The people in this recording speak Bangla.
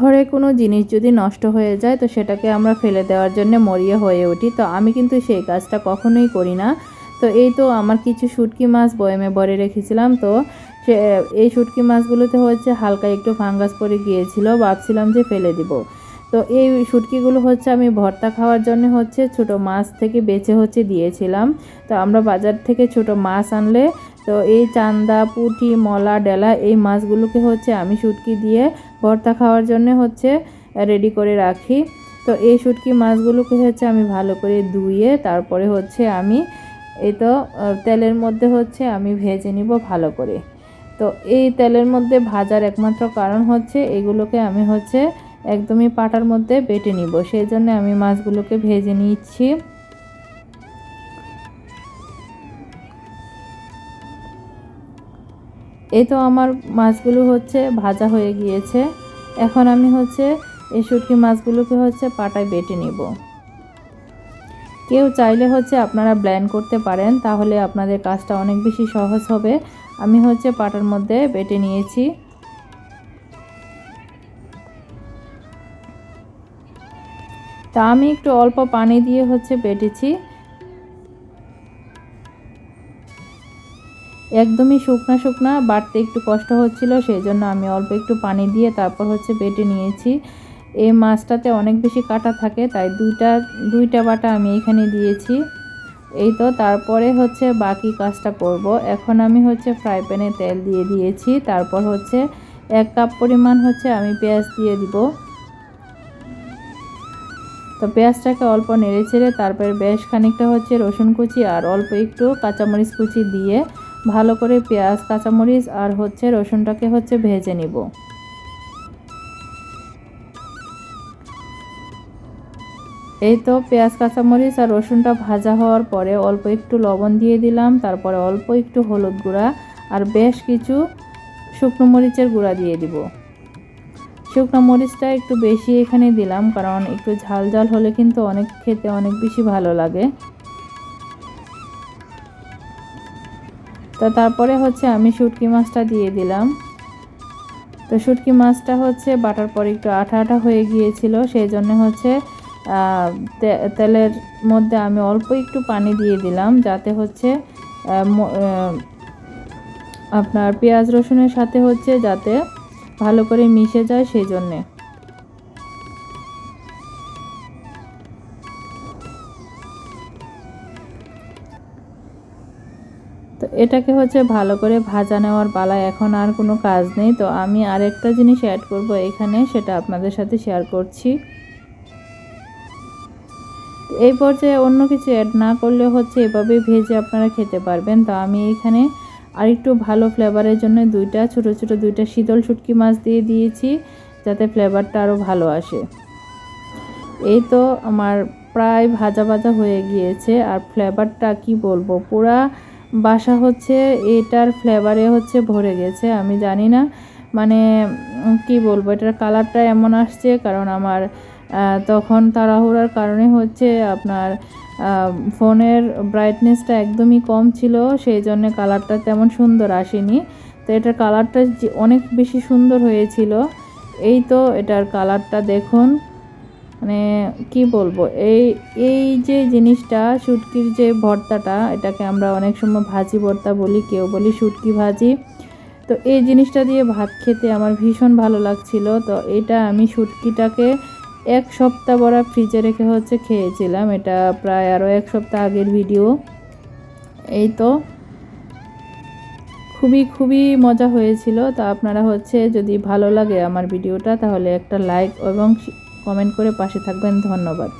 ঘরে কোনো জিনিস যদি নষ্ট হয়ে যায়, তো সেটাকে আমরা ফেলে দেওয়ার জন্য মরিয়া হয়ে উঠি। তো আমি কিন্তু সেই কাজটা কখনোই করি না। তো এই তো আমার কিছু শুটকি মাছ বয়মে ভরে রেখেছিলাম। তো সে, এই শুটকি মাছগুলোতে হচ্ছে হালকা একটু ফাঙ্গাস পরে গিয়েছিল। ভাবছিলাম যে ফেলে দিব। তো এই শুটকিগুলো হচ্ছে আমি ভর্তা খাওয়ার জন্য হচ্ছে ছোট মাছ থেকে বেছে হচ্ছে দিয়েছিলাম। তো আমরা বাজার থেকে ছোট মাছ আনলে, তো এই চান্দা, পুঁটি, মলা, ডেলা এই মাছগুলোকে হচ্ছে আমি শুটকি দিয়ে ভর্তা খাওয়ার জন্য হচ্ছে রেডি করে রাখি। তো এই শুটকি মাছগুলোকে হচ্ছে আমি ভালো করে ধুয়ে তারপরে হচ্ছে আমি এই তো তেলের মধ্যে হচ্ছে আমি ভেজে নিব ভালো করে। তো এই তেলের মধ্যে ভাজার একমাত্র কারণ হচ্ছে এগুলোকে আমি হচ্ছে একদমই পাটার মধ্যে বেটে নিব। সেই জন্য আমি মাছগুলোকে ভেজে নিচ্ছি। এই তো আমার মাছগুলো হচ্ছে ভাজা হয়ে গিয়েছে। এখন আমি হচ্ছে এই শুটকি মাছগুলোকে হচ্ছে পাটায় বেটে নিব। কেউ চাইলে হচ্ছে আপনারা ব্ল্যান্ড করতে পারেন, তাহলে আপনাদের কাজটা অনেক বেশি সহজ হবে। আমি হচ্ছে পাটার মধ্যে বেটে নিয়েছি। তা আমি একটু অল্প পানি দিয়ে হচ্ছে বেটেছি। একদমই শুকনা শুকনা বাটতে একটু কষ্ট হচ্ছিল সেই জন্য আমি অল্প একটু পানি দিয়ে তারপর হচ্ছে বেটে নিয়েছি। এই মাছটাতে অনেক বেশি কাটা থাকে, তাই দুইটা দুইটা বাটা আমি এখানে দিয়েছি। এই তো, তারপরে হচ্ছে বাকি কাজটা করব। এখন আমি হচ্ছে ফ্রাই প্যানে তেল দিয়ে দিয়েছি, তারপর হচ্ছে এক কাপ পরিমাণ হচ্ছে আমি পেঁয়াজ দিয়ে দিব। তো পেঁয়াজটাকে অল্প নেড়ে ছেড়ে, তারপরে বেশ খানিকটা হচ্ছে রসুন কুচি আর অল্প একটু কাঁচামরিচ কুচি দিয়ে ভালো করে পেঁয়াজ, কাঁচামরিচ আর হচ্ছে রসুনটাকে হচ্ছে ভেজে নিব। এই তো পেঁয়াজ, কাঁচামরিচ আর রসুনটা ভাজা হওয়ার পরে অল্প একটু লবণ দিয়ে দিলাম, তারপরে অল্প একটু হলুদ গুঁড়া আর বেশ কিছু শুকনো মরিচের গুঁড়া দিয়ে দিব। শুকনো মরিচটা একটু বেশি এখানে দিলাম, কারণ একটু ঝাল ঝাল হলে কিন্তু অনেক খেতে অনেক বেশি ভালো লাগে। তো তারপরে হচ্ছে আমি শুটকি মাছটা দিয়ে দিলাম। তো শুটকি মাছটা হচ্ছে বাটার পর একটু আঠা আঠা হয়ে গিয়েছিল, সেই জন্য হচ্ছে তেলের মধ্যে আমি অল্প একটু পানি দিয়ে দিলাম যাতে হচ্ছে আপনার পেঁয়াজ রসুনের সাথে হচ্ছে যাতে ভালো করে মিশে যায় সেই জন্যে। তো এটাকে হচ্ছে ভালো করে ভাজা নেওয়ার পালা এখন আর কোনো কাজ নেই। তো আমি আরেকটা জিনিস অ্যাড করব এখানে, সেটা আপনাদের সাথে শেয়ার করছি। এই পর্যায়ে অন্য কিছু অ্যাড না করলে হচ্ছে এভাবে ভেজে আপনারা খেতে পারবেন। তো আমি এখানে আরেকটু ভালো ফ্লেভারের জন্য দুইটা, ছোট ছোট দুইটা শীতল শুটকি মাছ দিয়ে দিয়েছি, যাতে ফ্লেভারটা আরও ভালো আসে। এই তো আমার প্রায় ভাজা ভাজা হয়ে গিয়েছে, আর ফ্লেভারটা কি বলব? পুরা বাসা হচ্ছে, এটার ফ্লেভারে হচ্ছে ভরে গেছে, আমি জানি না। মানে কি বলব, এটার কালারটা এমন আসছে, কারণ আমার তখন তাড়াহুড়ার কারণে হচ্ছে আপনার ফোনের ব্রাইটনেসটা একদমই কম ছিল, সেই জন্য কালারটা তেমন সুন্দর আসেনি। তো এটার কালারটা অনেক বেশি সুন্দর হয়েছিল। এই তো এটার কালারটা দেখুন। মানে কি বলব, এই এই যে জিনিসটা, শুটকির যে ভর্তাটা, এটাকে আমরা অনেক সময় ভাজি ভর্তা বলি, কেউ বলি শুটকি ভাজি। তো এই জিনিসটা দিয়ে ভাত খেতে আমার ভীষণ ভালো লাগছিল। তো এটা আমি শুটকিটাকে এক সপ্তাহ বড়া ফ্রিজে রেখে হচ্ছে খেয়েছিলাম। এটা প্রায় আরও এক সপ্তাহ আগের ভিডিও। এই তো। খুবই খুবই মজা হয়েছিল। তো আপনারা হচ্ছে যদি ভালো লাগে আমার ভিডিওটা, তাহলে একটা লাইক এবং কমেন্ট করে পাশে থাকবেন ধন্যবাদ।